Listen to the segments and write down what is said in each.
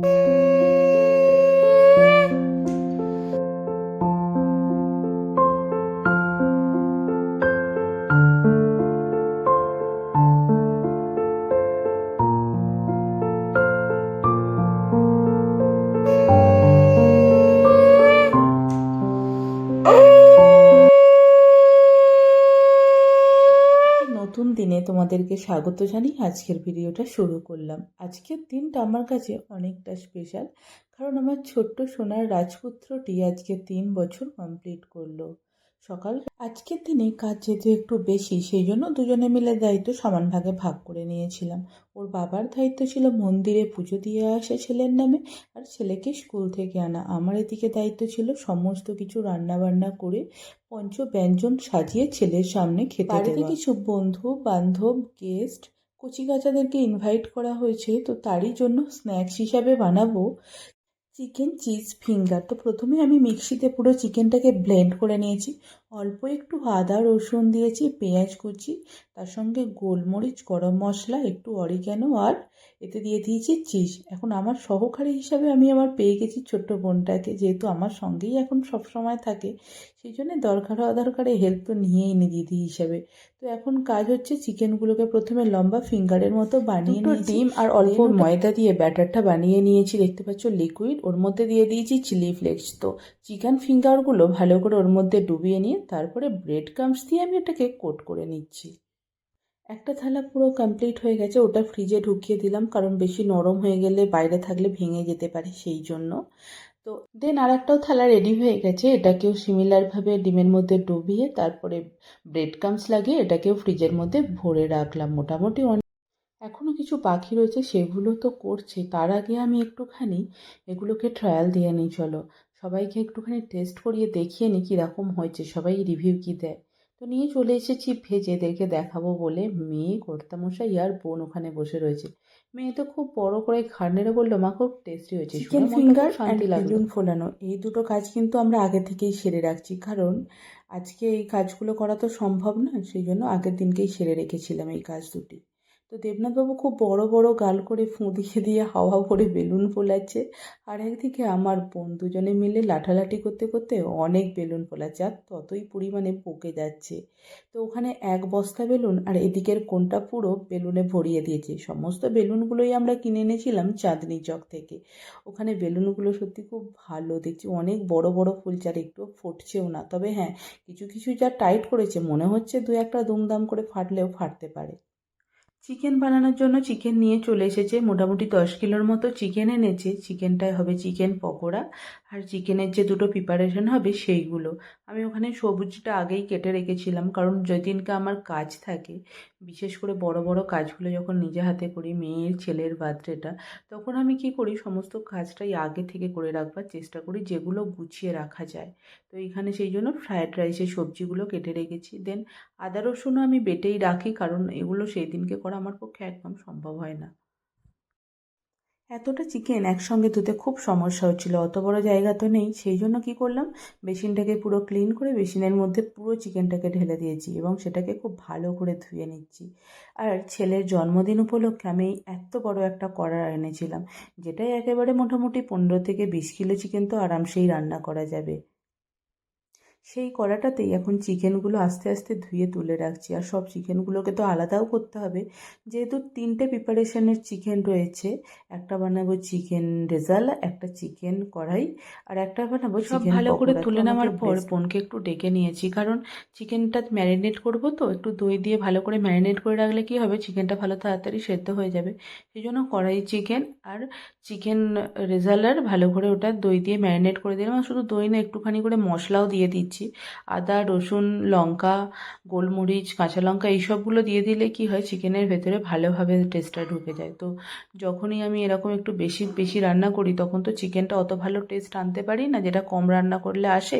নতুন দিনে তোমাদেরকে স্বাগত জানিয়ে আজকের ভিডিওটা শুরু করলাম। আজকের দিনটা আমার কাছে অনেকটা স্পেশাল কারণ আমার ছোট্ট সোনার রাজপুত্রটি আজকে তিন বছর কমপ্লিট করল। সকাল। আজকের দিনে কাজ যেহেতু একটু বেশি, সেই জন্য দুজনে মিলে দায়িত্ব সমান ভাগে ভাগ করে নিয়েছিলাম। ওর বাবার দায়িত্ব ছিল মন্দিরে পুজো দিয়ে আসা ছেলের নামে আর ছেলেকে স্কুল থেকে আনা। আমার এদিকে দায়িত্ব ছিল সমস্ত কিছু রান্না বান্না করে পঞ্চ ব্যঞ্জন সাজিয়ে ছেলের সামনে খেতে বাড়িতে কিছু বন্ধু, বান্ধব, গেস্ট কচিকাচাদেরকে ইনভাইট করা হয়েছে, তো তারই জন্য স্ন্যাক্স হিসাবে বানাবো। চিকেন চিজ ফিঙ্গার তো প্রথমে আমি মিক্সিতে পুরো চিকেনটাকে ব্লেন্ড করে নিয়েছি। অল্প একটু আদা রসুন দিয়েছি পেঁয়াজ কুচি তার সঙ্গে গোলমরিচ গরম মশলা একটু অরিগ্যানো আর এতে দিয়ে দিয়েছি চিজ এখন আমার সহকারী হিসাবে আমি আমার পেয়ে গেছি ছোট্ট বোনটাকে যেহেতু আমার সঙ্গেই এখন সব সময় থাকে সেই জন্য দরকার অদরকারে হেল্প তো নিয়েই নি দিদি হিসাবে। তো এখন কাজ হচ্ছে চিকেনগুলোকে প্রথমে লম্বা ফিঙ্গারের মতো বানিয়ে নিয়েছি। ডিম আর অল্প ময়দা দিয়ে ব্যাটারটা বানিয়ে নিয়েছি দেখতে পাচ্ছ লিকুইড ওর মধ্যে দিয়ে দিয়েছি চিলি ফ্লেক্স তো চিকেন ফিঙ্গারগুলো ভালো করে ওর মধ্যে ডুবিয়ে নিয়ে তারপরে ব্রেড ক্রামস দিয়ে আমি এটাকে কোট করে নিচ্ছি। একটা থালা পুরো কমপ্লিট হয়ে গেছে, ওটা ফ্রিজে ঢুকিয়ে দিলাম, কারণ বেশি নরম হয়ে গেলে বাইরে থাকলে ভেঙে যেতে পারে সেই জন্য। তো দেন আর একটাও থালা রেডি হয়ে গেছে, এটাকেও সিমিলারভাবে ডিমের মধ্যে ডুবিয়ে তারপরে ব্রেড ক্রামস লাগিয়ে এটাকেও ফ্রিজের মধ্যে ভরে রাখলাম মোটামুটি অনেক। এখনও কিছু পাখি রয়েছে, সেগুলো তো করছে। তার আগে আমি একটুখানি এগুলোকে ট্রায়াল দিয়ে নিই, চলো। সবাইকে একটুখানি টেস্ট করিয়ে দেখিয়ে নিই কীরকম হয়েছে। সবাই রিভিউ কী দেয়? তো নিয়ে চলে এসেছি ভেজে এদেরকে দেখাবো বলে। মেয়ে কর্তামশাই আর বোন ওখানে বসে রয়েছে। মেয়ে তো খুব বড় করে ঘাড় নেড়ে বলল মা খুব টেস্টি হয়েছে। চিকেন ফিঙ্গার শান্তি লাগল। ফোলানো এই দুটো কাজ কিন্তু আমরা আগে থেকেই সেরে রাখছি। কারণ আজকে এই কাজগুলো করা তো সম্ভব না সেই জন্য আগের দিনকেই সেরে রেখেছিলাম এই কাজ দুটি। তো দেবনাথবাবু খুব বড় বড় গাল করে ফুঁ দিয়ে দিয়ে হাওয়া ভরে বেলুন ফোলাচ্ছে। আর একদিকে আমার বোন দুজনে মিলে লাঠালাঠি করতে করতে অনেক বেলুন ফোলাচ্ছে আর ততই পরিমাণে পকে যাচ্ছে। তো ওখানে এক বস্তা বেলুন আর এদিকের কোনটা পুরো বেলুনে ভরিয়ে দিয়েছে। সমস্ত বেলুনগুলোই আমরা কিনে এনেছিলাম চাঁদনি চক থেকে। ওখানে বেলুনগুলো সত্যি খুব ভালো দেখছি। অনেক বড় বড় ফুলছে আর একটু ফুটছেও না। তবে হ্যাঁ কিছু কিছু যা টাইট করেছে, মনে হচ্ছে দু একটা দুমদাম করে ফাটলেও ফাটতে পারে। চিকেন বানানোর জন্য চিকেন নিয়ে চলে এসেছে। মোটামুটি দশ কিলোর মতো চিকেন এনেছে। চিকেনটাই হবে চিকেন পকোড়া আর চিকেনের যে দুটো প্রিপারেশন হবে সেইগুলো। আমি ওখানে সবুজটা আগেই কেটে রেখেছিলাম, কারণ যেদিনকে আমার কাজ থাকে বিশেষ করে বড় বড় কাজগুলো যখন নিজে হাতে করি, মেয়ের, ছেলের বার্থডেটা, তখন আমি কি করি, সমস্ত কাজটাই আগে থেকে করে রাখবার চেষ্টা করি, যেগুলো গুছিয়ে রাখা যায়। তো এখানে সেই জন্য ফ্রায়েড রাইসের সবজিগুলো কেটে রেখেছি। দেন আদা, রসুনও আমি বেটেই রাখি, কারণ এগুলো সেই দিনকে করা আমার পক্ষে একদম সম্ভব হয় না। এতটা চিকেন একসঙ্গে ধুতে খুব সমস্যা হচ্ছিল। অত বড় জায়গা তো নেই। সেই জন্য কি করলাম? বেসিনটাকে পুরো ক্লিন করে বেসিনের মধ্যে পুরো চিকেনটাকে ঢেলে দিয়েছি এবং সেটাকে খুব ভালো করে ধুয়ে নিচ্ছি। আর ছেলের জন্মদিন উপলক্ষে আমি এত বড় একটা কড়া এনেছিলাম, যেটাই একেবারে মোটামুটি পনেরো থেকে বিশ কিলো চিকেন তো আরামসেই রান্না করা যাবে। সেই কড়াটাতেই এখন চিকেনগুলো আস্তে আস্তে ধুয়ে তুলে রাখছি। আর সব চিকেনগুলোকে তো আলাদাও করতে হবে। যেহেতু তিনটে প্রিপারেশনের চিকেন রয়েছে একটা বানাবো চিকেন রেজালা একটা চিকেন কড়াই আর একটা বানাবো সব ভালো করে তুলে নেওয়ার পর বোনকে একটু ডেকে নিয়েছি। কারণ চিকেনটা ম্যারিনেট করব তো একটু দই দিয়ে ভালো করে ম্যারিনেট করে রাখলে কি হবে? চিকেনটা ভালো তাড়াতাড়ি সেদ্ধ হয়ে যাবে। সেই জন্য কড়াই চিকেন আর চিকেন রেজালার ভালো করে ওটা দই দিয়ে ম্যারিনেট করে দিলাম। আর শুধু দই না একটুখানি করে মশলাও দিয়ে দিচ্ছি আদা, রসুন, লঙ্কা, গোলমরিচ, কাঁচা লঙ্কা এইসবগুলো দিয়ে দিলে কি হয় চিকেনের ভেতরে ভালোভাবে টেস্টটা ঢুকে যায়। তো যখনই আমি এরকম একটু বেশি বেশি রান্না করি, তখন তো চিকেনটা অত ভালো টেস্ট আনতে পারি না, যেটা কম রান্না করলে আসে,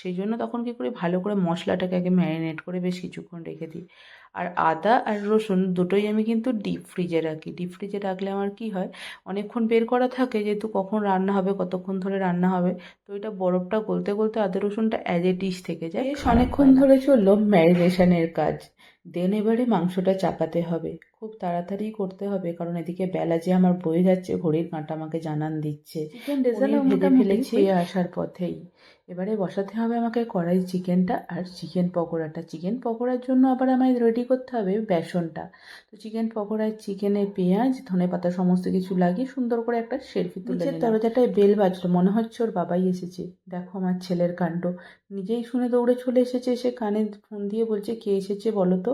সেই জন্য তখন কী করি, ভালো করে মশলাটাকে আগে ম্যারিনেট করে বেশ কিছুক্ষণ রেখে দিই। আর আদা আর রসুন দুটোই আমি কিন্তু ডিপ ফ্রিজে রাখি। ডিপ ফ্রিজে রাখলে আমার কি হয়, অনেকক্ষণ বের করা থাকে, যেহেতু কখন রান্না হবে, কতক্ষণ ধরে রান্না হবে, তো এটা বরফটা গলতে গলতে আদা, রসুনটা অ্যাজ ডিশ থেকে যায় বেশ অনেকক্ষণ ধরে চলল ম্যারিনেশনের কাজ। দেন এবারে মাংসটা চাপাতে হবে। খুব তাড়াতাড়ি করতে হবে কারণ এদিকে বেলা যে আমার বয়ে যাচ্ছে ঘড়ির কাঁটা আমাকে জানান দিচ্ছে। চিকেন রেজাল্ট ভেজে ফেলেছি আসার পথেই। এবারে বসাতে হবে আমাকে কড়াই চিকেনটা আর চিকেন পকোড়াটা। চিকেন পকোড়ার জন্য আবার আমায় রেডি করতে হবে বেসনটা। তো চিকেন পকোড়ায় চিকেনে পেঁয়াজ ধনে পাতা সমস্ত কিছু লাগিয়ে সুন্দর করে একটা শেরফি তুলে। দরজাটায় বেল বাজলো মনে হচ্ছে ওর বাবাই এসেছে। দেখো আমার ছেলের কাণ্ড। নিজেই শুনে দৌড়ে চলে এসেছে এসে কানে ফোন দিয়ে বলছে কে এসেছে বলো তো?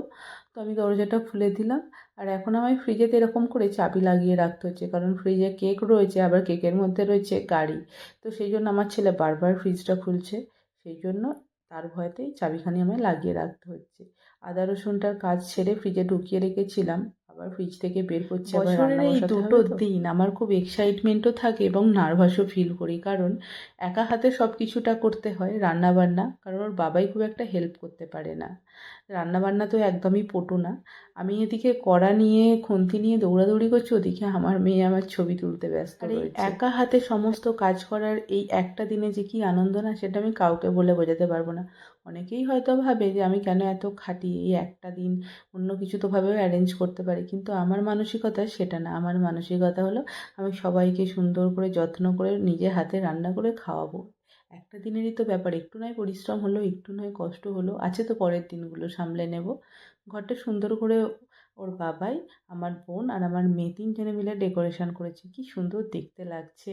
তো আমি দরজাটা খুলে দিলাম। আর এখন আমায় ফ্রিজেতে এরকম করে চাবি লাগিয়ে রাখতে হচ্ছে। কারণ ফ্রিজে কেক রয়েছে, আবার কেকের মধ্যে রয়েছে গাড়ি। তো সেই জন্য আমার ছেলে বারবার ফ্রিজটা খুলছে। সেই জন্য তার ভয়তেই চাবিখানি আমায় লাগিয়ে রাখতে হচ্ছে। আদা রসুনটার কাজ ছেড়ে ফ্রিজে ঢুকিয়ে রেখেছিলাম। আবার ফ্রিজ থেকে বের করছি বছরের এই দুটো দিন আমার খুব এক্সাইটমেন্টও থাকে এবং নার্ভাসও ফিল করি। কারণ একা হাতে সব কিছুটা করতে হয় রান্না বান্না কারণ ওর বাবাই খুব একটা হেল্প করতে পারে না। রান্না বান্না তো একদমই পটু না। আমি এদিকে কড়া নিয়ে খুন্তি নিয়ে দৌড়াদৌড়ি করছি ওদিকে আমার মেয়ে আমার ছবি তুলতে ব্যস্ত আর একা হাতে সমস্ত কাজ করার এই একটা দিনে যে কি আনন্দ না সেটা আমি কাউকে বলে বোঝাতে পারব না। অনেকেই হয়তো ভাবে যে আমি কেন এত খাটি এই একটা দিন অন্য কিছু তো ভাবেও অ্যারেঞ্জ করতে পারি। কিন্তু আমার মানসিকতা সেটা না। আমার মানসিকতা হলো আমি সবাইকে সুন্দর করে, যত্ন করে নিজে হাতে রান্না করে খাওয়াবো। একটা দিনেরই তো ব্যাপার। একটু নয় পরিশ্রম হলো, একটু নয় কষ্ট হলো। আছে তো পরের দিনগুলো সামলে নেব। ঘরটা সুন্দর করে ওর বাবাই আমার বোন আর আমার মেয়ে তিনজনে মিলে ডেকোরেশন করেছে। কি সুন্দর দেখতে লাগছে।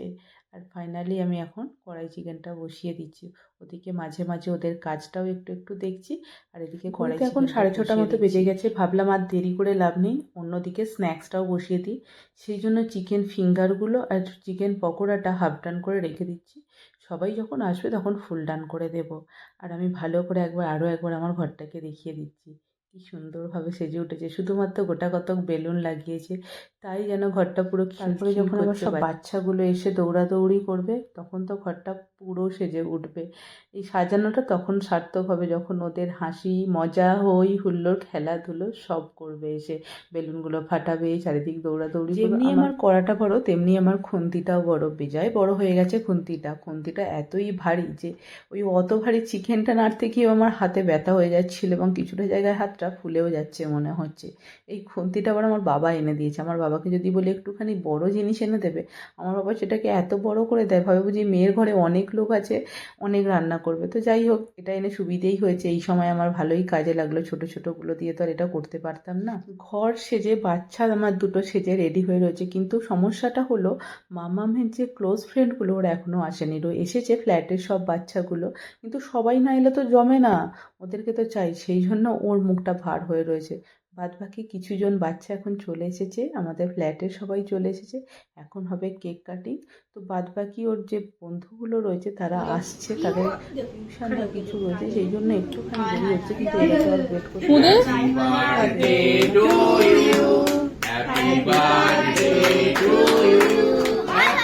আর ফাইনালি আমি এখন কড়াই চিকেনটা বসিয়ে দিচ্ছি। ওদিকে মাঝে মাঝে ওদের কাজটাও একটু একটু দেখছি আর এদিকে কড়াই এখন সাড়ে ছটার মতো বেজে গেছে। ভাবলাম আর দেরি করে লাভ নেই। অন্যদিকে স্ন্যাক্সটাও বসিয়ে দিই। সেই জন্য চিকেন ফিঙ্গারগুলো আর চিকেন পকোড়াটা হাফ ডান করে রেখে দিচ্ছি। সবাই যখন আসবে তখন ফুল ডান করে দেব। আর আমি ভালো করে একবার আরও একবার আমার ঘরটাকে দেখিয়ে দিচ্ছি। কি সুন্দরভাবে সেজে উঠেছে। শুধুমাত্র গোটা কতক বেলুন লাগিয়েছে তাই যেন ঘরটা পুরো তারপরে যখন আবার সব বাচ্চাগুলো এসে দৌড়াদৌড়ি করবে তখন তো ঘরটা পুরো সেজে উঠবে। এই সাজানোটা তখন সার্থক হবে যখন ওদের হাসি মজা হই হুল্লোড় খেলাধুলো সব করবে এসে। বেলুনগুলো ফাটাবে চারিদিক দৌড়াদৌড়ি যেমনি আমার কড়াটা বড় তেমনি আমার খুন্তিটাও বড়। বেজায় বড় হয়ে গেছে খুন্তিটা। খুন্তিটা এতই ভারী যে ওই অত ভারী চিকেনটা নাড়তে গিয়েও আমার হাতে ব্যথা হয়ে যাচ্ছিল এবং কিছুটা জায়গায় হাতটা ফুলেও যাচ্ছে মনে হচ্ছে। এই খুন্তিটা আবার আমার বাবা এনে দিয়েছে। আমার বাবাকে যদি বলি একটুখানি বড় জিনিস এনে দেবে, আমার বাবা সেটাকে এত বড় করে দেয়, ভাবে বুঝি মেয়ের ঘরে অনেক লোক আছে, অনেক রান্না করবে। তো যাই হোক, এটা এনে সুবিধেই হয়েছে। এই সময় আমার ভালোই কাজে লাগল, ছোট ছোটোগুলো দিয়ে তো আর এটা করতে পারতাম না। ঘর সেজে বাচ্চা আমার দুটো সেজে রেডি হয়ে রয়েছে, কিন্তু সমস্যাটা হলো, মামামের যে ক্লোজ ফ্রেন্ডগুলো ওরা এখনও আসেনি। এসেছে ফ্ল্যাটের সব বাচ্চাগুলো, কিন্তু সবাই না এলে তো জমে না। ওদেরকে তো চাই, সেই জন্য ওর মুখটা ভার হয়ে রয়েছে। বাদ বাকি কিছুজন বাচ্চা এখন চলে এসেছে আমাদের ফ্ল্যাটের সবাই চলে এসেছে এখন হবে কেক কাটিং তো বাদ বাকি ওর যে বন্ধুগুলো রয়েছে তারা আসছে তাদের টিউশন বা কিছু রয়েছে সেই জন্য একটুখানি দেরি হচ্ছে কিন্তু তো আর wait.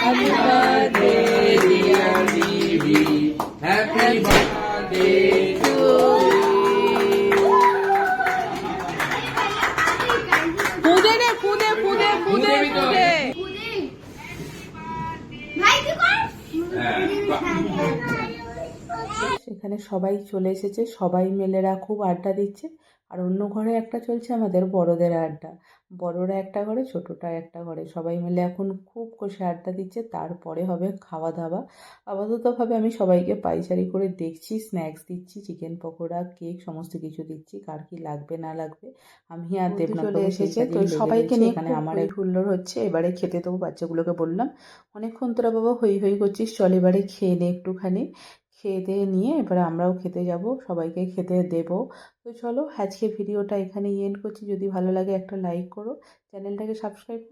Happy birthday dear. Happy birthday সবাই চলে এসেছে সবাই মেলেরা খুব আড্ডা দিচ্ছে। আর অন্য ঘরে একটা চলছে আমাদের বড়দের আড্ডা। বড়রা একটা ঘরে ছোটটা একটা ঘরে। সবাই মিলে এখন খুব কষে আড্ডা দিচ্ছে। তারপরে হবে খাওয়া দাওয়া আপাততভাবে আমি সবাইকে পাইচারি করে দেখছি স্ন্যাক্স দিচ্ছি চিকেন পকোড়া কেক সমস্ত কিছু দিচ্ছি। কার কি লাগবে না লাগবে আমি আর দেবনাথ চলে এসেছে, তো সবাইকে নিয়ে এখানে আমার এক হুল্লোড় হচ্ছে। এবারে খেতে দেবো বাচ্চাগুলোকে বললাম। অনেকক্ষণ তোরা বাবা হই হই করছিস চল এবারে খেয়ে নে একটুখানি। খেয়ে দিয়ে নিয়ে এবারে আমরাও খেতে যাব, সবাইকে খেতে দেব। তো চলো আজকে ভিডিওটা এখানেই এন্ড করছি। যদি ভালো লাগে একটা লাইক করো চ্যানেলটাকে সাবস্ক্রাইব করো।